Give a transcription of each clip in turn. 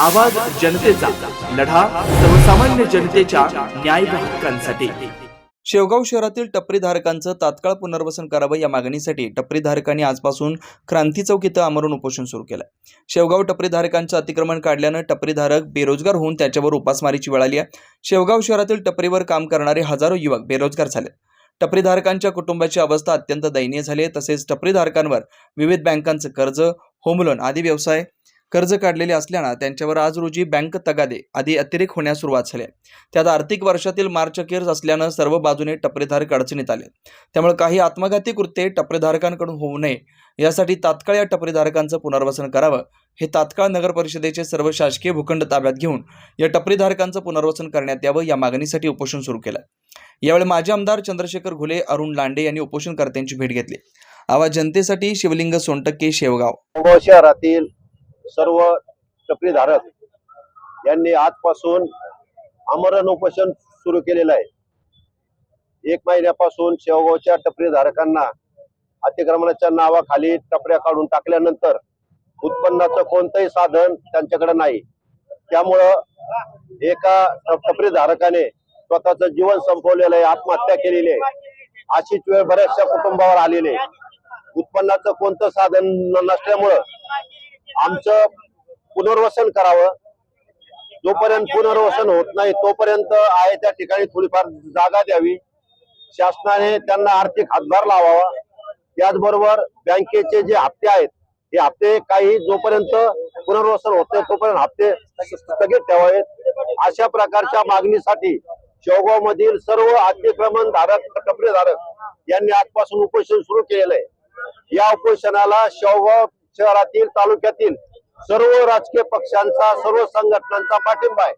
आवाज जनतेचा लढा सर्वसामान्य जनतेच्या न्याय हक्कांसाठी. शेवगाव शहरातील टपरीधारकांचं तात्काळ पुनर्वसन करावं या मागणीसाठी टपरीधारकांनी आजपासून क्रांती चौक इथं आमरण उपोषण सुरू केलं. शेवगाव टपरीधारकांचं अतिक्रमण काढल्यानं टपरीधारक बेरोजगार होऊन त्याच्यावर उपासमारीची वेळ आली आहे. शेवगाव शहरातील टपरीवर काम करणारे हजारो युवक बेरोजगार झाले टपरीधारकांच्या कुटुंबाची अवस्था अत्यंत दयनीय झाली आहे. तसेच टपरीधारकांवर विविध बँकांचं कर्ज होम लोन आदी व्यवसाय कर्ज काढलेले असल्यानं त्यांच्यावर आज रोजी बँक तगादे आदी अतिरेक होण्यास सुरुवात झाली त्यात आर्थिक वर्षातील मार्च अखेर असल्यानं सर्व बाजूने टपरीधारक अडचणीत आले त्यामुळे काही आत्मघाती कृत्ये टपरीधारकांकडून होऊ नये यासाठी तात्काळ या टपरीधारकांचं पुनर्वसन करावं हे तात्काळ नगर परिषदेचे सर्व शासकीय भूखंड ताब्यात घेऊन या टपरीधारकांचं पुनर्वसन करण्यात यावं या मागणीसाठी उपोषण सुरू केलं यावेळी माजी आमदार चंद्रशेखर घुले अरुण लांडे यांनी उपोषणकर्त्यांची भेट घेतली. आवाज जनतेसाठी शिवलिंग सोनटक्के शेवगाव. शेवगाव शहरातील सर्व टपरीधारक यांनी आजपासून आमरण उपोषण सुरू केलेलं आहे. एक महिन्यापासून शेवगावच्या टपरीधारकांना अतिक्रमणाच्या नावाखाली टपऱ्या काढून टाकल्यानंतर उत्पन्नाचं कोणतंही साधन त्यांच्याकडे नाही. त्यामुळं एका टपरीधारकाने स्वतःचं जीवन संपवलेलं आहे आत्महत्या केलेली आहे. अशीच वेळ बऱ्याचशा कुटुंबावर आलेली आहे. उत्पन्नाचं कोणतं साधन न- नसल्यामुळं आमचं पुनर्वसन करावं. जोपर्यंत पुनर्वसन होत नाही तोपर्यंत आहे त्या ठिकाणी थोडीफार जागा द्यावी. शासनाने त्यांना आर्थिक हातभार लावावा. त्याचबरोबर बँकेचे जे हप्ते आहेत हे हप्ते काही जोपर्यंत पुनर्वसन होत नाही तोपर्यंत हप्ते स्थगित ठेवावेत. अशा प्रकारच्या मागणीसाठी शेवगाव मधील सर्व अतिक्रमण धारक टपरीधारक यांनी आजपासून उपोषण सुरू केलेलं आहे. या उपोषणाला शेवगाव शहरातील तालुक्यातील सर्व राजकीय पक्षांचा सर्व संघटनांचा पाठिंबा आहे.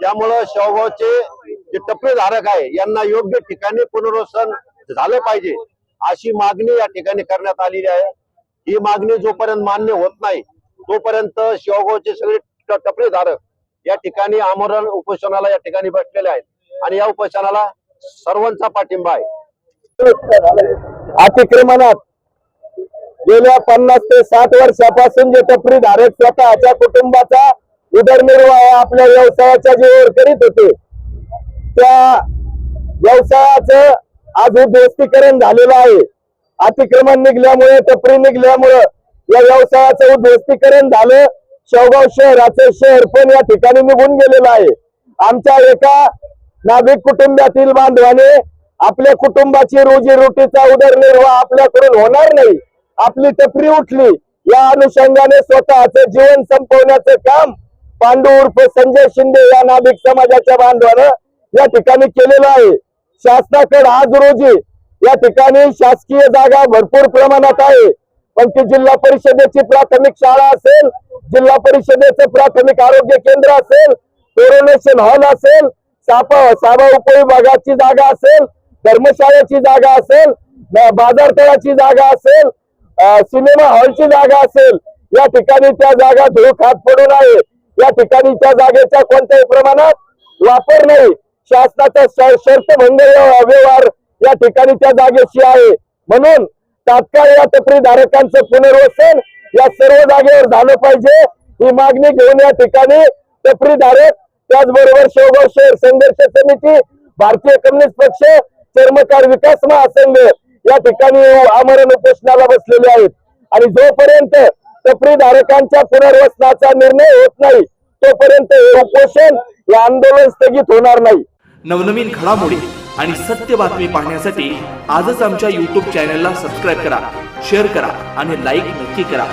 त्यामुळं शेवगावचे जे टपरीधारक आहे यांना योग्य ठिकाणी पुनर्वसन झालं पाहिजे अशी मागणी या ठिकाणी करण्यात आलेली आहे. ही मागणी जोपर्यंत मान्य होत नाही तोपर्यंत शेवगावचे सगळे ट- टपरीधारक या ठिकाणी आमरण उपोषणाला या ठिकाणी बसलेले आहेत. आणि या उपोषणाला सर्वांचा पाठिंबा आहे. अतिक्रमणात गेल्या पन्नास ते साठ वर्षापासून जे टपरी धारक स्वतःच्या कुटुंबाचा उदरनिर्वाह आपल्या व्यवसायाच्या जीवावर करीत होते त्या व्यवसायाचं आज उद्ध्वस्तीकरण झालेलं आहे. अतिक्रमण निघल्यामुळे टपरी निघल्यामुळं या व्यवसायाचं उद्ध्वस्तीकरण झालं. शेवगाव शहराचं शहर पण या ठिकाणी निघून गेलेलं आहे. आमच्या एका नाभिक कुटुंबातील बांधवाने आपल्या कुटुंबाची रोजीरोटीचा उदरनिर्वाह आपल्याकडून होणार नाही. आपली टपरी उठली. या अनुषंगाने स्वतःच जीवन संपवण्याचं काम पांडू उर्फ संजय शिंदे या नाभिक समाजाच्या बांधवानं या ठिकाणी केलेलं आहे. शासनाकडे आज रोजी या ठिकाणी शासकीय जागा भरपूर प्रमाणात आहे. पण ती जिल्हा परिषदेची प्राथमिक शाळा असेल जिल्हा परिषदेचं प्राथमिक आरोग्य केंद्र असेल कोरोनेशन हॉल असेल सापा साबा उपविभागाची जागा असेल धर्मशाळेची जागा असेल बाजारतळाची जागा असेल सिनेमा हॉलची जागा असेल या ठिकाणी त्या जागा धूळ खात पडून आहे. या ठिकाणी त्या जागेच्या कोणत्याही प्रमाणात वापर नाही. शासनाचा शर्त शर्तभंग व्यवहार या ठिकाणी त्या जागेशी आहे. म्हणून तात्काळ या टपरीधारकांचं पुनर्वसन या सर्व जागेवर झालं पाहिजे. ही मागणी घेऊन या ठिकाणी टपरीधारक त्याचबरोबर शेवगाव शहर संघर्ष समिती भारतीय कम्युनिस्ट पक्ष चर्मकार विकास महासंघ या ठिकाणी आमरण उपोषणाला बसलेले आहेत. आणि जोपर्यंत टपरीधारकांच्या पुनर्वसनाचा निर्णय होत नाही तोपर्यंत हे उपोषण हे आंदोलन स्थगित होणार नाही. नवनवीन घडामोडी आणि सत्य बातमी पाहण्यासाठी आजच आमच्या यूट्यूब चॅनलला सबस्क्राईब करा शेअर करा आणि लाईक नक्की करा.